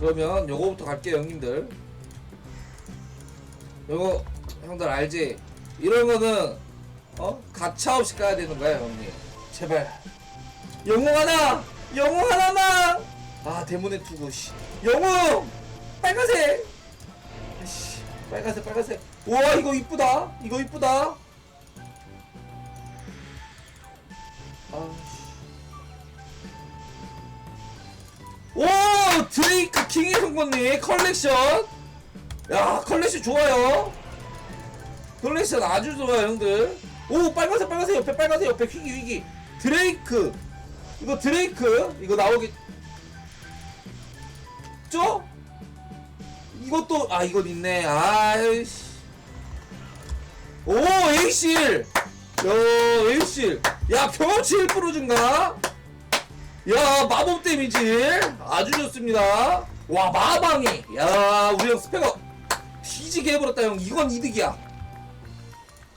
그러면 요거부터 갈게요 형님들 요거 형들 알지? 이런 거는 어? 가차 없이 가야 되는 거야 형님 제발 영웅 하나! 영웅 하나만! 아 대문에 두고 씨 영웅! 빨간색! 아씨 빨간색 빨간색 우와 이거 이쁘다 이거 이쁘다 아 오 드레이크 킹의 송곳니 컬렉션. 야 컬렉션 좋아요. 컬렉션 아주 좋아요 형들. 오 빨간색 빨간색 옆에 빨간색 옆에 휘기 휘기 드레이크. 이거 드레이크? 이거 나오겠 죠? 이것도 아 이건 있네. 아이씨. 오 에이실 야 에이실 야 경험치 1% 증가 야 마법 데미지. 아주 좋습니다. 와 마방이. 야 우리 형 스펙업. 뒤지게 해버렸다 형. 이건 이득이야.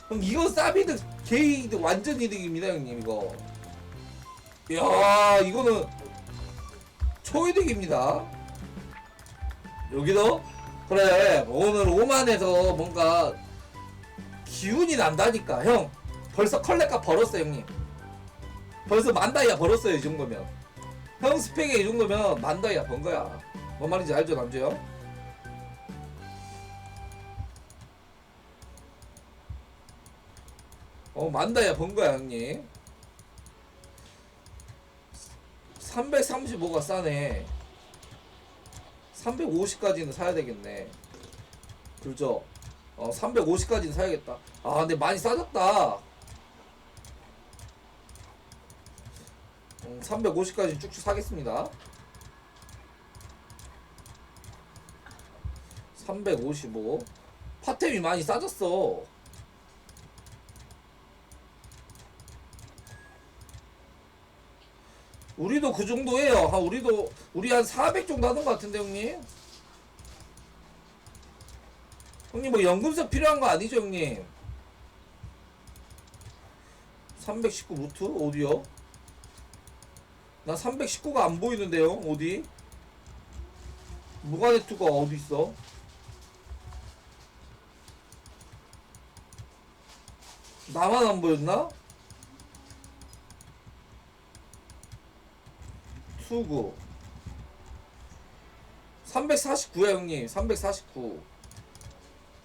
형 이건 싸비드 게이드 완전 이득입니다 형님 이거. 야 이거는 초이득입니다. 여기도? 그래 오늘 오만에서 뭔가 기운이 난다니까 형. 벌써 컬렉값 벌었어 형님 벌써 만 다이아 벌었어요 이 정도면. 형 스펙에 이 정도면 만 다이아 번 거야. 뭔 말인지 알죠 남주요? 어 만다이아 번 거야 형님. 335가 싸네. 350까지는 사야 되겠네. 그죠? 어 350까지는 사야겠다. 아 근데 많이 싸졌다 음, 350까지 쭉쭉 사겠습니다 355 파템이 많이 싸졌어 우리도 그 정도예요. 한 우리도 우리 한 400 정도 하는 것 같은데 형님. 형님 뭐 연금색 필요한 거 아니죠 형님? 319 루트 어디요? 나 319가 안 보이는데요 어디? 무가네투가 어디 있어? 나만 안 보였나? 투구 349야 형님 349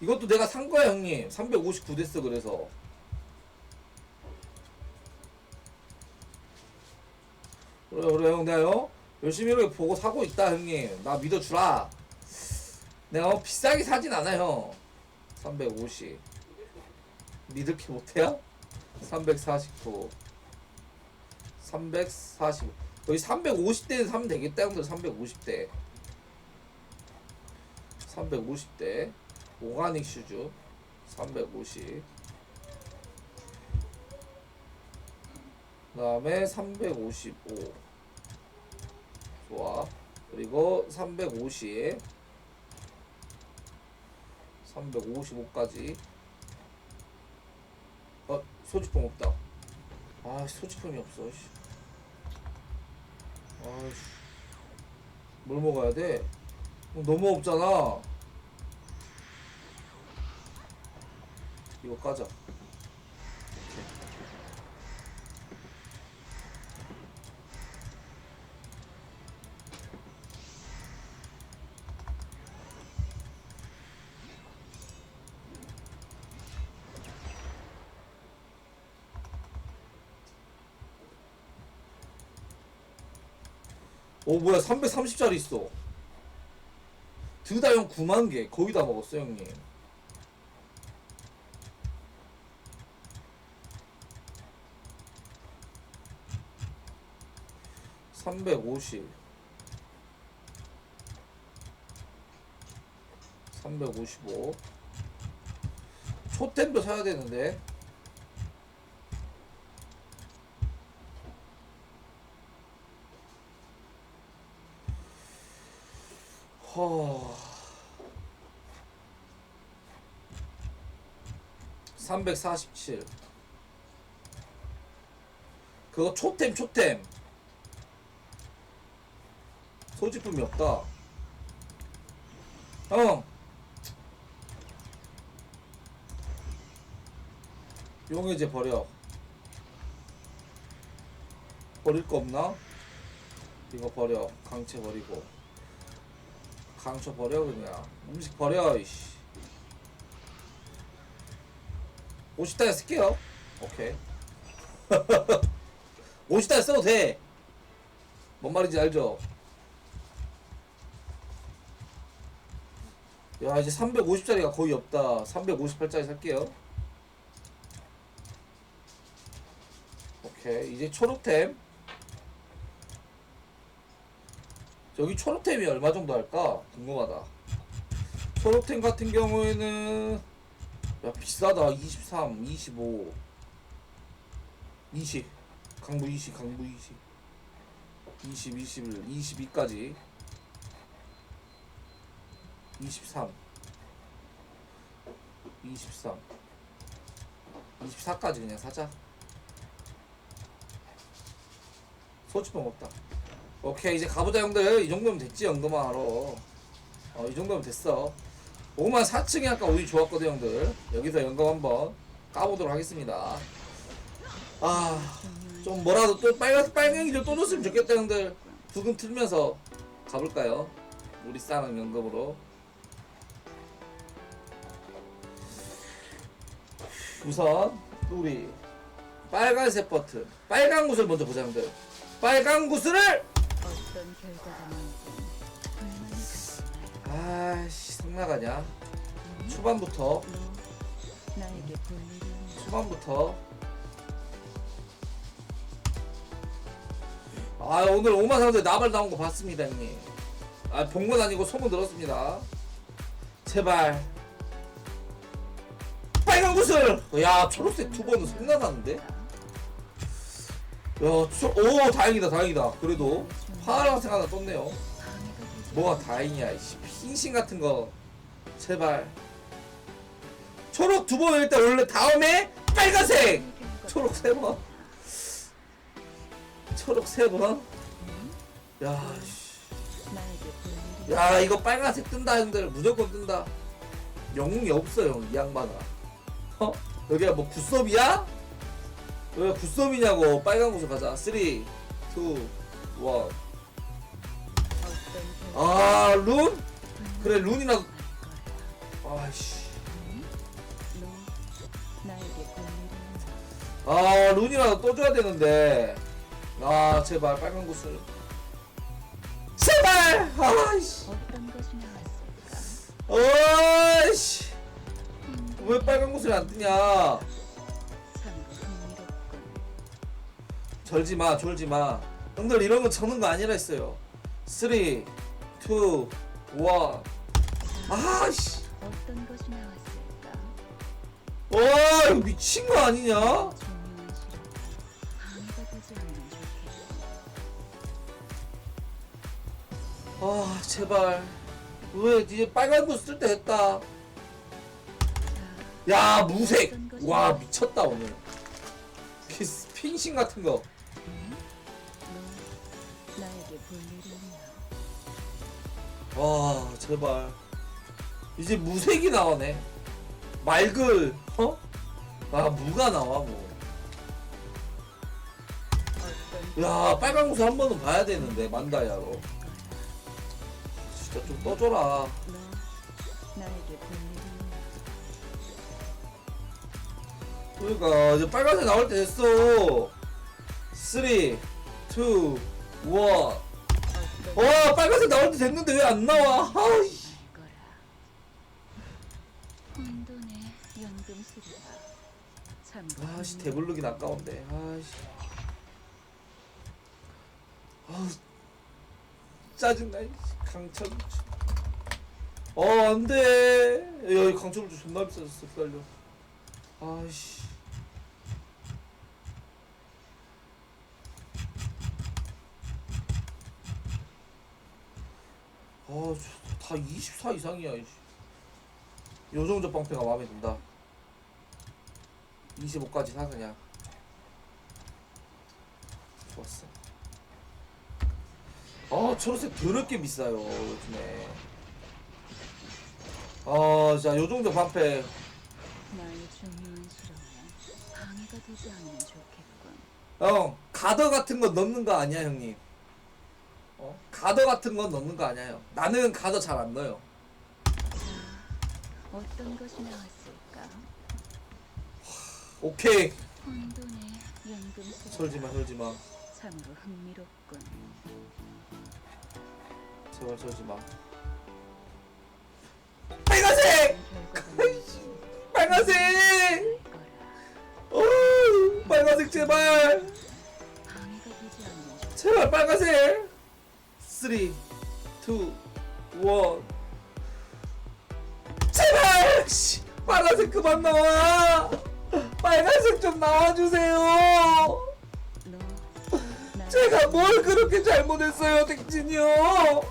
이것도 내가 산 거야 형님 359 됐어 그래서 그래 그래 형 내가 요 열심히 이렇게 보고 사고 있다 형님. 나 믿어주라. 내가 뭐 비싸게 사진 않아 형350 믿을 게 못해요? 349 345 여기 350대는 사면 되겠다 형들. 350대. 350대. 오가닉 슈즈. 350 그 다음에 355 좋아. 그리고 350 355까지. 어 소지품 없다. 아 소지품이 없어 씨. 아이씨. 뭘 먹어야 돼? 어, 너무 없잖아. 이거 까자 뭐야 330짜리 있어. 드다 형 9만개. 거의 다 먹었어 형님. 삼백오십. 삼백오십오. 초템도 사야 되는데 347 그거 초템 초템. 소지품이 없다. 형. 용해제 버려. 버릴 거 없나? 이거 버려. 강채 버리고. 강초 버려 그냥. 음식 버려 이씨 50달러 쓸게요. 오케이. 50달러 써도 돼 뭔 말인지 알죠? 야 이제 350짜리가 거의 없다. 358짜리 살게요. 오케이. 이제 초록템. 여기 초록템이 얼마 정도 할까? 궁금하다. 초록템 같은 경우에는 야 비싸다. 23 25 20 강부 20 강부 20 20 21 22까지. 23 23 24까지 그냥 사자. 소지품 없다 오케이 이제 가보자 형들. 이 정도면 됐지 연금하러. 어 이 정도면 됐어 5만 4층이 아까 오히 좋았거든 형들. 여기서 연금 한번 까보도록 하겠습니다. 아 좀 뭐라도 또 빨간 빨갱이 좀또 줬으면 좋겠다 형들. 두금 틀면서 가볼까요? 우리 싸는 연금으로. 우선 우리 빨간색 버튼 빨간 구슬 먼저 보자 형들. 빨간 구슬을! 아씨. 성 나가냐? 초반부터. 볼 일이 있나? 초반부터. 아 오늘 오만 사람들 나발 나온 거 봤습니다 형님. 아본 건 아니고 소문 들었습니다. 제발. 빨간 구슬! 야 초록색 두 번은 성나가는데? 야오 다행이다 다행이다. 그래도 파란색 하나 떴네요. 뭐가 다행이야 이씨. 핑신 같은 거 제발 초록 두 번 일단 원래 다음에 빨간색 초록 세 번. 초록 세 번 야, 씨. 나에게 볼 일이 야 이거 빨간색 뜬다 형들 무조건 뜬다 영웅이 없어요 이 양반아 어? 여기가 뭐 굿섭이야? 여기가 굿섭이냐고 빨간 곳으로 가자 3 2 1 어떤 결과가 아 룬? 그래 거야. 아이씨? 아 룬이라도 또 줘야 되는데. 아 제발 빨간 구슬. 제발! 아이씨? 어이씨. 왜 빨간 구슬이 안 뜨냐? 참으로 흥미롭군 절지 마 졸지 마. 형들 이런 거 적는 거 아니라 했어요. 3 2 1 아이씨 어떤 것이 나왔을까? 와 이거 미친 거 아니냐? 중요한 실험 방해가 되지 않으면 좋겠고 아 제발. 왜 이제 빨간 구슬 쓸때 됐다? 야 무색. 와 미쳤다 오늘. 그 스핑신 같은 거. 너 나에게 볼 일이 있나? 와 제발 이제 무색이 나오네 맑을 어? 아 무가 나와 뭐. 야 빨간 구슬 한 번은 봐야 되는데 만다야로? 진짜 좀 떠줘라? 그러니까 이제 빨간색 나올 때 됐어 3 2 1 어떤 와 빨간색 나올 때 됐는데 왜 안 나와 아이 거라? 혼돈의 연금술이다. 참고 아씨 대블룩이 아까운데. 아씨. 아우 짜증나 이 강철. 어 안돼. 야이 강철 존나 비싸졌어 기다려. 아이씨. 아다 24 이상이야 이씨. 요정도 빵패가 마음에 든다 25까지 사 그냥 좋았어 아 초록색 더럽게 비싸요 요즘에 자, 요 정도 방패. 나의 중요한스러움에 방해가 되지 않으면 좋겠군. 형, 가더 같은 거 넣는 거 아니야, 형님. 어? 가더 같은 건 넣는 거 아니에요. 나는 가더 잘 안 넣어요. 어떤 것이 나왔을까? 오케이. 혼돈의 연금 수가 설지 마, 설지 마. 참으로 흥미롭군. 제발 설지 마. 빨간색! 결과가 빨간색! 거라. 오, 빨간색 제발! 방해가 되지 제발 빨간색! 3, 2, 1. 제발! 씨, 빨간색 그만 나와! 빨간색 좀 나와주세요! 제가 뭘 그렇게 잘못했어요, 댕진이 형!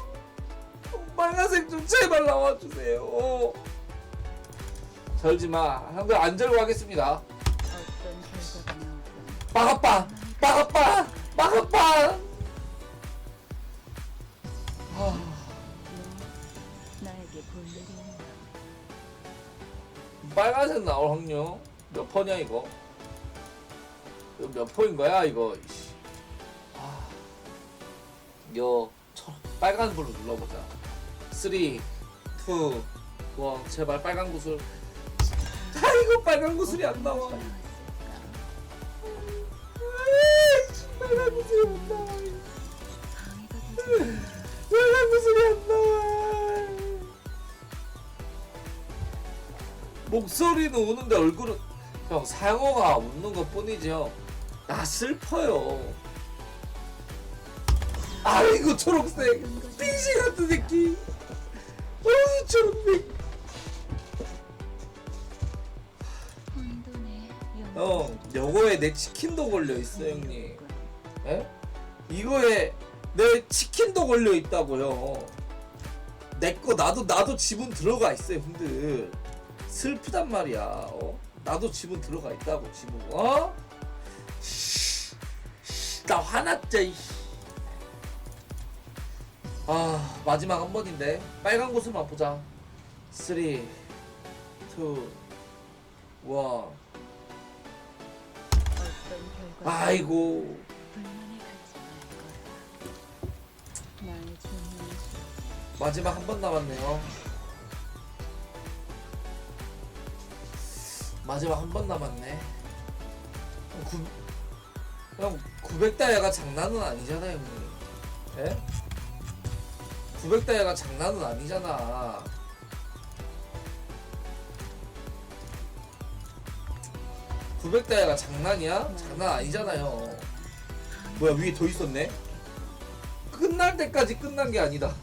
빨간색 좀 제발 나와주세요! 절지 마. 형들 안 절고 하겠습니다. 빠가빠! 빠가빠! 빠가빠! 너 나에게 볼 일이 있나? 빨간색 나올 확률 몇 퍼냐 이거? 이거 몇 퍼인 거야 이거? 아, 이거 저- 빨간 불로 눌러보자. 3, 2, 1 제발 빨간 구슬. 아 이거 빨간 구슬이 안 나와. 빨간 구슬이 안 나와. 빨간 구슬이 안 나와. 목소리는 우는데 얼굴은 형 상어가 웃는 것 뿐이죠. 나 슬퍼요. 아이고 초록색 빙시 같은 새끼. 어우 초록색. 형 요거에 내 치킨도 걸려 있어 형님. 에? 이거에 내 치킨도 걸려 있다고요. 내 거 나도 나도 지분 들어가 있어요, 형들. 슬프단 말이야. 어? 나도 지분 들어가 있다고 지분. 어? 씨, 씨, 나 화났자. 이. 아 마지막 한 번인데 빨간 곳을만 보자. 3, 2, 1. 어떤 결과가 아이고. 마지막 한 번 남았네요. 마지막 한 번 남았네. 구, 형 900다이아가 장난은 아니잖아요, 형님. 예? 900다이아가 장난은 아니잖아. (900다이아가) 장난이야? 장난 아니잖아요 뭐야 위에 더 있었네 끝날 때까지 끝난 게 아니다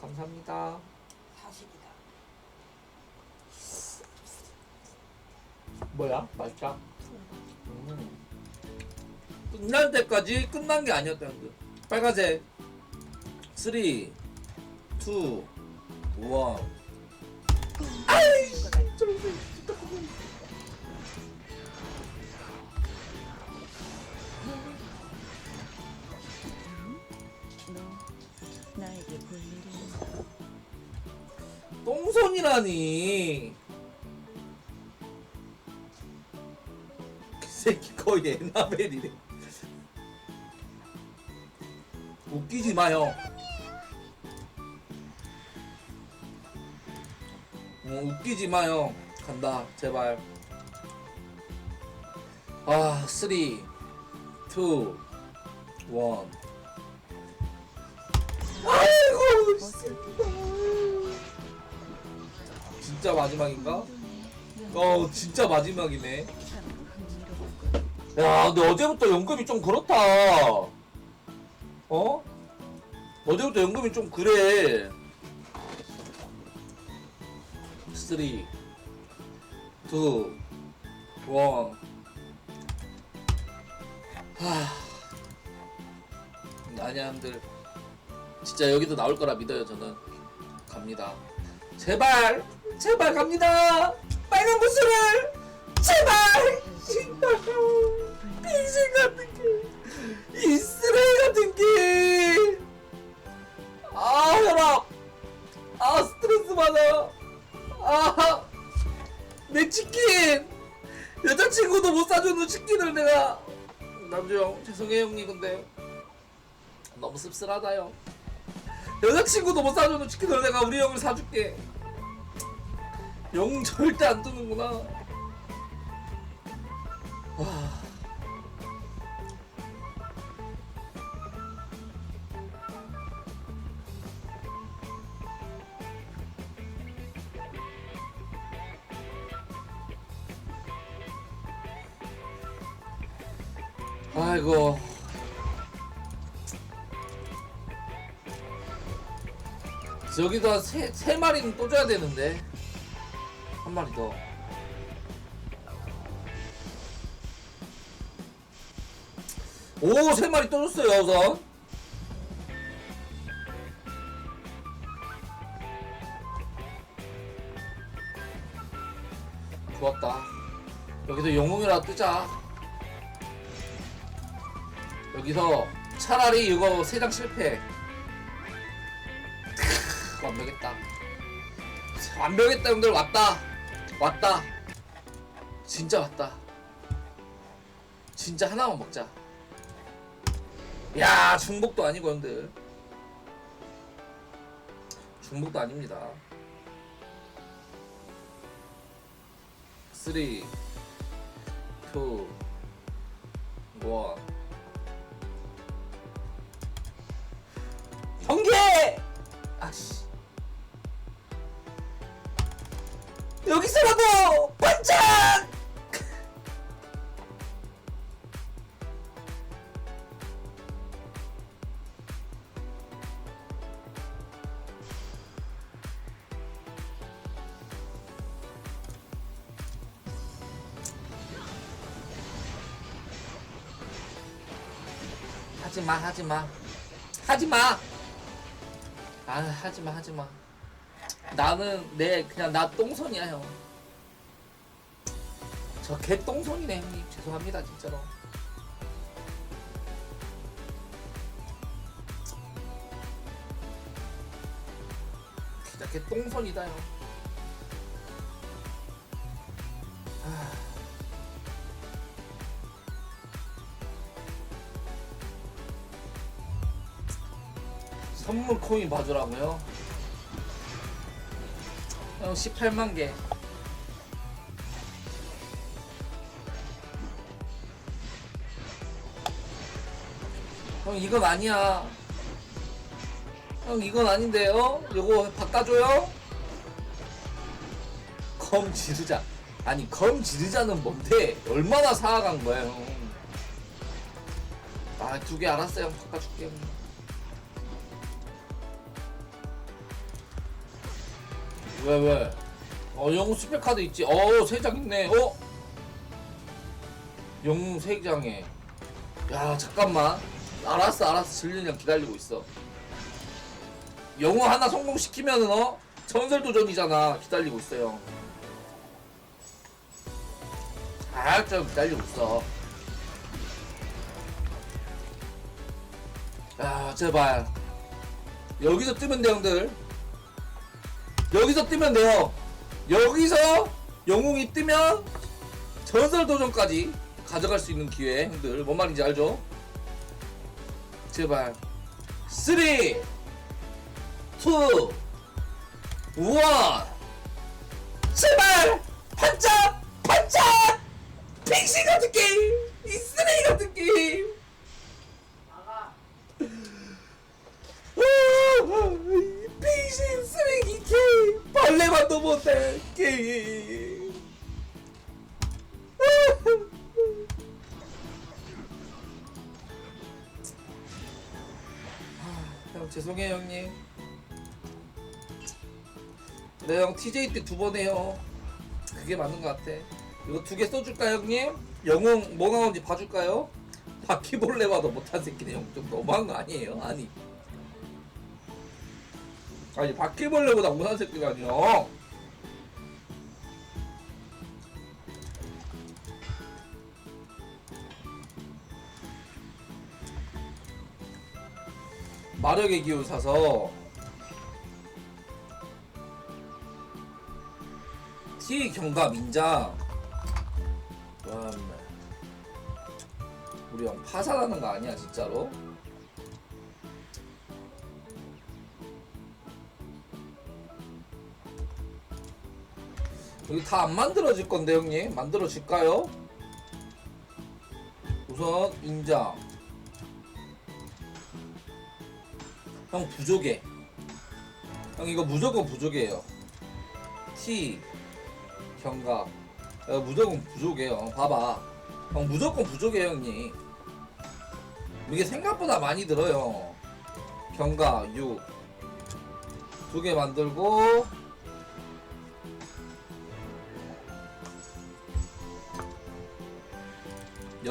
감사합니다. 뭐야? 맛있다. 음. 끝날 때까지 끝난 게 아니었다는 거. 빨간색. 3, 2, 1. 아이, 초록색. 너 나에게 볼 일이 있나? 똥손이라니. 새끼 거의 에나벨이래. 웃기지 마, 형. 어, 웃기지 마, 형. 간다, 제발. 아, 3, 2, 1. 아이고, 씨. 진짜 마지막인가? 어 진짜 마지막이네. 야 근데 어제부터 연금이 좀 그렇다. 어? 어제부터 연금이 좀 그래. 3 2 1 하... 아냐함들. 진짜 여기도 나올 거라 믿어요 저는. 갑니다. 제발 제발 갑니다. 빨간 구슬을 제발 빙신 같은 게. 이스라엘 같은 게 아 혈압. 아 스트레스 받아. 아 내 치킨. 여자친구도 못 사주는 치킨을 내가. 남주 형 죄송해요 형님 근데. 너무 씁쓸하다요. 여자친구도 못 사주는 치킨을 내가 우리 형을 사줄게. 영 절대 안 뜨는구나 여기다 세, 세 마리는 또 줘야 되는데 한 마리 더 오, 세 마리 또 줬어요, 우선. 좋았다. 여기서 영웅이라 뜨자. 여기서 차라리 이거 세 장 실패. 완벽했다, 형들. 왔다. 왔다. 진짜 왔다. 진짜 하나만 먹자. 야, 중복도 아니고, 형들. 중복도 아닙니다. 3, 2, 1. 번개! 아씨. 여기서라도 반짝! 하지마 하지마. 하지마. 아 하지마 하지마 나는 내 그냥 나 똥손이야 형 저 개 똥손이네 형님 죄송합니다 진짜로 진짜 개 똥손이다 형 아. 선물 코인 봐주라고요? 형 18만 개. 형 이건 아니야. 형 이건 아닌데요? 요거 바꿔줘요? 검 지르자. 아니 검 지르자는 뭔데? 얼마나 사아간 거야 형? 아두 개 알았어요. 형 바꿔줄게. 형. 왜 왜? 어 영웅 스펙 카드 있지. 어 세 장 있네. 어? 영웅 세 장에. 야 잠깐만. 알았어 알았어. 질리냥 기다리고 있어. 영웅 하나 성공시키면은 어 전설 도전이잖아. 기다리고 있어요. 아좀 기다리고 있어. 야 제발. 여기서 뜨면 돼 형들. 여기서 뜨면 돼요. 여기서 영웅이 뜨면 전설 도전까지 가져갈 수 있는 기회, 형들. 뭔 말인지 알죠? 제발. 3, 2, 1. 제발! 반짝! 반짝! 핑시 같은 게임! 이 쓰레기 같은 게임! 빙신 쓰레기 게임. 벌레만도 못해. 게임. 형 죄송해요 형님. 네형 TJ 때 두 번 해요. 그게 맞는 것 같아. 이거 두 개 써줄까요 형님? 영웅 뭐 나오는지 봐줄까요? 바퀴벌레 봐도 못한 새끼네 형 좀 너무한 거 아니에요? 아니 아니 바퀴벌레보다 못한 새끼라니요 마력의 기운 사서 T 경감 인자. 와 네. 우리 형 파산하는 거 아니야 진짜로? 여기 다 안 만들어질 건데 형님. 만들어질까요? 우선 인장 형 부족해 형 이거 무조건 부족해요. T. 경각. 야, 무조건 부족해요 봐봐. 형 무조건 부족해요 형님. 이게 생각보다 많이 들어요. 경각 6 두 개 만들고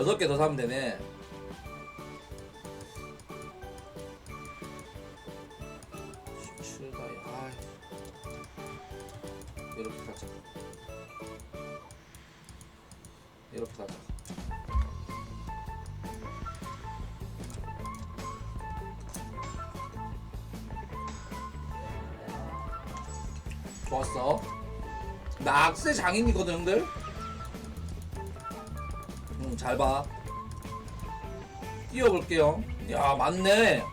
여섯 개 더 사면 되네. 출다이 아이 이렇게 가자. 이렇게 가자. 좋았어. 나 악세 장인이거든 형들 봐. 띄워볼게요. 야, 맞네.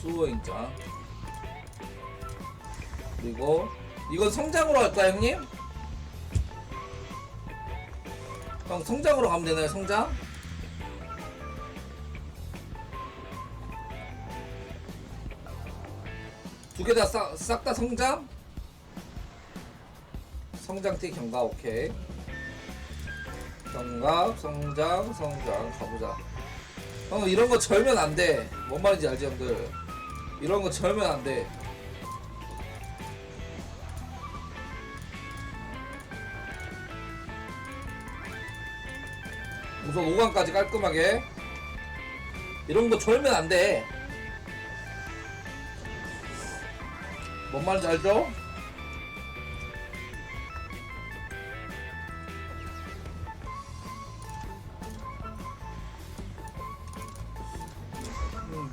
수호 인장. 그리고, 이건 성장으로 할까, 형님? 형, 성장으로 가면 되나요, 성장? 두 개 다 싹 다 성장? 성장티 경과, 오케이. 성갑, 성장, 성장 가보자. 형 이런 거 절면 안 돼. 뭔 말인지 알지 형들? 이런 거 절면 안 돼. 우선 5강까지 깔끔하게. 이런 거 절면 안 돼. 뭔 말인지 알죠?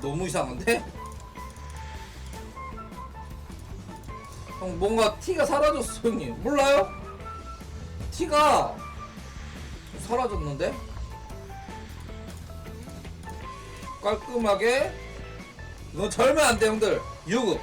너무 이상한데? 형 뭔가 티가 사라졌어 형님 몰라요? 티가 사라졌는데? 깔끔하게 이거 절면 안돼 형들 유급